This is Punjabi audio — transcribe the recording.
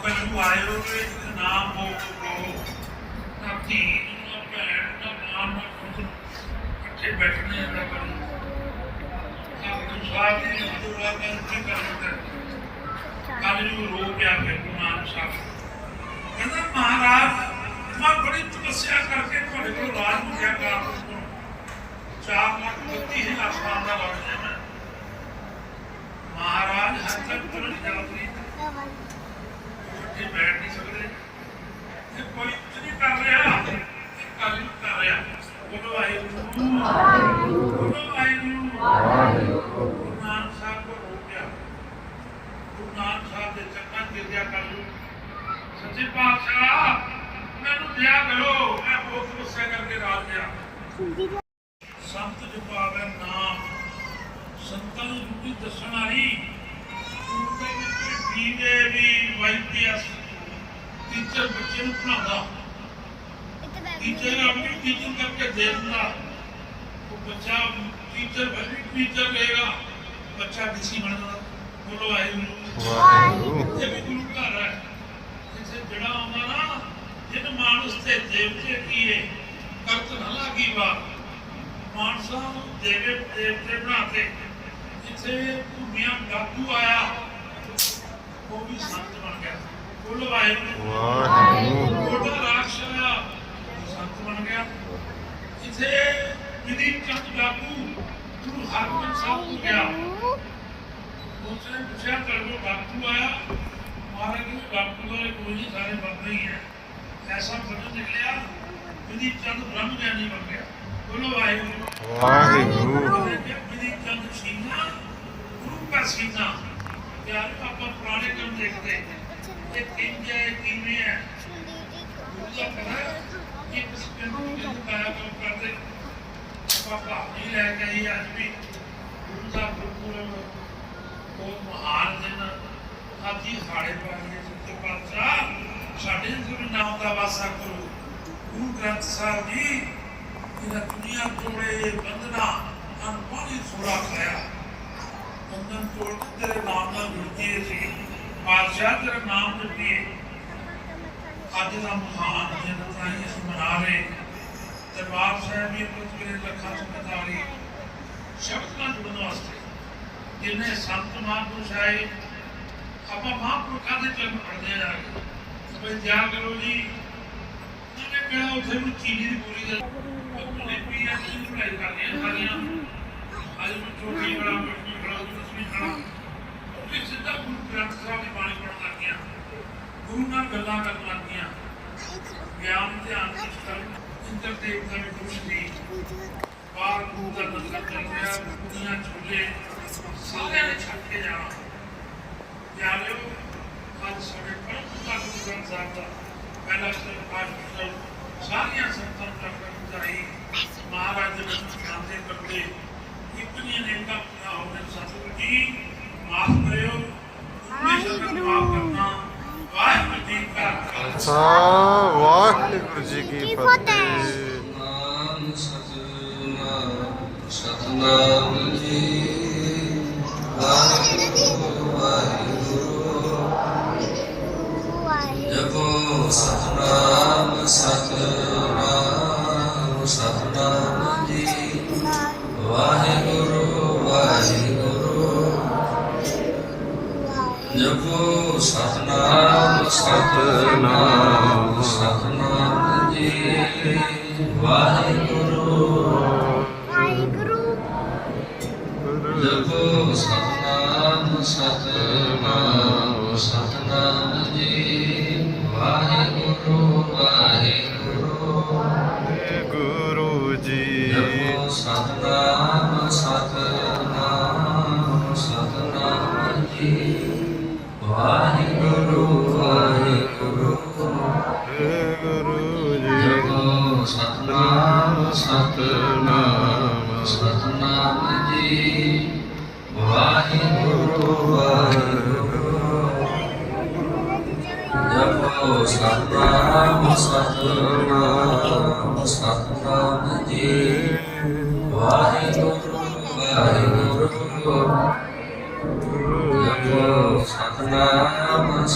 ਕੋਈ ਵਾਹਿਗੁਰੂ ਸ਼ਬਦ ਫਿਰ ਨਾਮ ਹੋ ਕੋ ਨਾ ਧੀ ਨਾ ਮਾਂ ਨਾ ਇਕੱਠੇ ਬੈਠਣੇ ਦਾ ਕਰੀ ਆਪ ਨੂੰ ਸਾਥ ਦੀ ਦੁਆ ਕਰ। ਕੀ ਕੱਲ ਨੂੰ ਰੋ ਪਿਆ ਫਿਰ ਗੁਮਾਨ ਸਾਹਿਬ। ਕਹਿੰਦਾ, ਮਹਾਰਾਜ, ਮੈਂ ਬੜੀ ਤਪੱਸਿਆ ਕਰਕੇ ਤੁਹਾਡੇ ਕੋਲ ਰਾਜ ਨੂੰ ਗਿਆ ਕਰਾਂ ਚਾਰ ਲੱਖ ਬੱਤੀ ਹਜ਼ਾਰ ਸਾਲ ਦਾ ਰਾਜ ਹੈ ਮਹਾਰਾਜ, ਹੱਥ ਤੱਕ ਤੁਰਨ ਜਲਪਰੀ ਇੱਥੇ ਬੈਠ ਨਹੀਂ ਸਕਦੇ। ਕੋਈ ਕੁਝ ਨਹੀਂ ਕਰ ਰਿਹਾ ਇਹ ਕੱਲ ਨੂੰ ਕਰ ਰਿਹਾ ਬੋਲੋ ਵਾਹਿਗੁਰੂ ਬੋਲੋ ਵਾਹਿਗੁਰੂ ਗੁਰੂ ਨਾਨਕ ਸਾਹਿਬ ਕੋ ਹੋ ਗਿਆ ਗੁਰੂ ਨਾਨਕ ਸਾਹਿਬ ਦੇ ਚਰਨਾਂ 'ਚ ਗਿਰਦਿਆ ਕਰ ਲੂ ਸੱਚੇ ਪਾਤਸ਼ਾਹ ਮੈਨੂੰ ਦਿਆ ਕਰੋ ਮੈਂ ਬਹੁਤ ਗੁੱਸੇ ਕਰਕੇ ਰਾਜ ਲਿਆ ਸੰਤ ਜੋ ਪਾਵੇ ਨਾਮ ਸੰਤਾਂ ਨੂੰ ਰੂਪੀ ਦੱਸਣ ਵਾਲੀ ਉਹਦੇ ਵਿੱਚ ਬੀਵੇ ਵੀ ਵਾਈਪੀਐਸ ਟੀਚਰ ਬੱਚੇ ਨੂੰ ਪੜਾਉਂਦਾ ਟੀਚਰ ਆਪਣੀ ਟੀਚਿੰਗ ਕਰਕੇ ਦੇ ਉਹ ਬੱਚਾ ਟੀਚਰ ਬਣੀ ਟੀਚਰ ਰਹੇਗਾ ਬੱਚਾ ਕਿਸੇ ਬਣ ਜਾਂਦਾ ਬੋਲੋ ਵਾਹਿਗੁਰੂ ਵਾਹਿਗੁਰੂ। ਇਹ ਵੀ ਗੁਰੂ ਘਰ ਹੈ। ਜਿੱਥੇ ਜਿਹੜਾ ਆਉਂਦਾ ਨਾ ਜਿਨ ਮਾਨਸ ਤੇ ਦੇਵਤੇ ਕੀਏ ਕਰਤ ਨਾ ਲਾਗੀ ਵਾ। ਮਾਨਸਾਂ ਨੂੰ ਦੇਵੇ ਦੇਵਤੇ ਬਣਾਤੇ ਜਿੱਥੇ ਭੂਮੀਆਂ ਡਾਕੂ ਆਇਆ। ਉਹ ਵੀ ਸੰਤ ਬਣ ਗਿਆ। ਬੋਲੋ ਵਾਹਿਗੁਰੂ ਵਾਹਿਗੁਰੂ। ਉਹਦਾ ਰਾਖਸ਼ ਆਇਆ। ਉਹ ਸੰਤ ਬਣ ਗਿਆ। ਜਿੱਥੇ ਵਿਧੀ ਚੰਦ ਡਾਕੂ ਗੁਰੂ ਹਰਗੋਬਿੰਦ ਸਾਹਿਬ ਨੂੰ ਗਿਆ ਉਸਨੇ ਪੁੱਛਿਆ ਕਰੋ ਡਾਕੂ ਆਇਆ ਮਹਾਰਾਜ ਜੀ ਡਾਕੂ ਵਾਲੇ ਕੋਈ ਨਹੀਂ ਸਾਰੇ ਬਾਬੇ ਹੀ ਹੈ ਐਸਾ ਸਮਝ ਨਿਕਲਿਆ ਵਿਧੀ ਚੰਦ ਬ੍ਰਹਮ ਗਿਆਨੀ ਬਣ ਗਿਆ ਬੋਲੋ ਵਾਹਿਗੁਰੂ ਵਾਹਿਗੁਰੂ ਵਿਧੀ ਚੰਦ ਸੀਨਾ ਗੁਰੂ ਦਾ ਸੀਨਾ ਯਾਰ ਆਪਾਂ ਪੁਰਾਣੇ ਕੰਮ ਦੇਖਦੇ ਇਹ ਕਿੰਜ ਹੈ ਕਿਵੇਂ ਹੈ ਗੁਰੂ ਦਾ ਪਤਾ ਹੈ ਕਿ ਕਿਸੇ ਪਿੰਡ ਨੂੰ ਕਿੰਜ ਪਾਇਆ ਕੰਮ ਕਰਦੇ ਪਾਪਾ ਨਹੀਂ ਲੈ ਕੇ ਆਈ ਅੱਜ ਵੀ। ਗੁਰੂ ਦਾ ਗੁਰਪੁਰਬ ਉਹ ਮਹਾਨ ਦਿਨ ਅੱਜ ਹਾੜੇ ਪਾਈਏ ਸੱਚੇ ਪਾਤਸ਼ਾਹ, ਸਾਡੇ ਗੁਰੂ ਨਾਮ ਦਾ ਵਾਸਾ ਕਰੋ। ਗੁਰੂ ਗ੍ਰੰਥ ਸਾਹਿਬ ਜੀ ਇਹਨਾਂ ਦੁਨੀਆ ਤੋੜੇ ਬੰਦਨਾ ਅਨਪਾਣੀ ਸੋਰਾ ਖਾਇਆ ਬੰਦਨ ਤੋੜ ਕੇ ਤੇਰੇ ਨਾਮ ਨਾਲ ਜੁੜਦੀ ਸੀ ਪਾਤਸ਼ਾਹ ਤੇਰਾ ਨਾਮ ਜਪੀਏ। ਅੱਜ ਦਾ ਮਹਾਨ ਦਿਨ ਤਾਈ ਅਸੀਂ ਮਨਾ ਰਹੇ। ਦਰਬਾਰ ਸਾਹਿਬ ਵੀ ਪੁੱਤਰੇ ਲੱਖਾਂ ਸੰਗਤਾਰੀ ਸ਼ਬਦ ਨਾਲ ਜੁੜਨ ਵਾਸਤੇ ਜਿਨੇ ਸੰਤ ਮਹਾਂਪੁਰਸ਼ ਆਏ ਆਪਾਂ ਮਹਾਂਪੁਰਖਾਂ ਦੇ ਚਰਨ ਪੜਦੇ ਜਾ ਕੇ ਸਭੇ ਜਾ ਕਰੋ ਜੀ ਉਹਨੇ ਕਿਹਾ ਉੱਥੇ ਨੂੰ ਚੀਨੀ ਦੀ ਪੂਰੀ ਦਾ ਉਹਨੇ ਵੀ ਆ ਚੀਨੀ ਪੜਾਈ ਕਰਨੀ ਹੈ ਸਾਰੀਆਂ ਅੱਜ ਮੈਂ ਛੋਟੀ ਬੜਾ ਬੜੀ ਬੜਾ ਦਸਵੀਂ ਖੜਾ ਉਹ ਸਿੱਧਾ ਗੁਰੂ ਗ੍ਰੰਥ ਸਾਹਿਬ ਦੀ ਬਾਣੀ ਪੜਨ ਲੱਗ ਗਿਆ ਗੁਰੂ ਨਾਲ ਗੱਲਾਂ ਕਰਨ ਲੱਗ ਗਿਆ ਗਿਆਨ ਧਿਆਨ ਦੀ ਸਤਰ ਇੰਦਰ ਦੇਵਤਾ ਵੀ ਖੁਸ਼ ਸੀ ਬਾਹਰ ਗੁਰੂ ਦਾ ਨਜ਼ਰ ਚੱਲ ਦੁਨੀਆ ਝੂਲੇ ਸਾਰਿਆਂ ਨੇ ਛੱਡ ਕੇ ਜਾਣਾ। ਪਿਆਰਿਓ ਅੱਜ ਸਾਡੇ ਪਰਮ ਪਿਤਾ ਗੁਰੂ ਗ੍ਰੰਥ ਸਾਹਿਬ ਦਾ ਪਹਿਲਾ ਸ਼ਬਦ ਪਾਠ ਸਾਰੀਆਂ ਸੰਤਾਂ ਟੱਕਰ ਬੁਝਾਈ ਮਹਾਰਾਜ ਦੇ ਵਿੱਚ ਜਾਂਦੇ ਕਰਦੇ ਇਤਨੀਆਂ ਨੇਕਾਂ ਪੂਰਾ ਹੋ ਗਏ ਸਤਿਗੁਰੂ ਜੀ ਮਾਫ ਕਰਿਓ। ਨੂੰ ਮਾਫ ਕਰਨਾ ਵਾਹਿਗੁਰੂ ਜੀ ਕਾ ਖਾਲਸਾ। ਸਾ ਵਾਹਿਗੁਰੂ ਜੀ ਕੀ ਫਤਿਹ। ਸਤਨਾਮ ਜੀ ਵਾਹਿਗੁਰੂ ਵਾਹਿਗੁਰੂ ਜਪੋ ਸਤਨਾਮ ਸਤਨਾਮ ਸਤਨਾਮ ਜੀ ਵਾਹਿਗੁਰੂ ਵਾਹਿਗੁਰੂ ਜਪੋ ਸਤਨਾਮ ਸਤਨਾਮ ਸਤਨਾਮ ਜੀ ਵਾਹਿਗੁਰੂ ਜਪੋ ਸਤਨਾਮ ਜਪੋ ਸਤਨਾਮ ਸਤਨਾਮ ਸਤਨਾਮ ਜੀ ਵਾਹਿਗੁਰੂ ਵਾਹਿਗੁਰੂ ਜਪੋ ਸਤਨਾਮ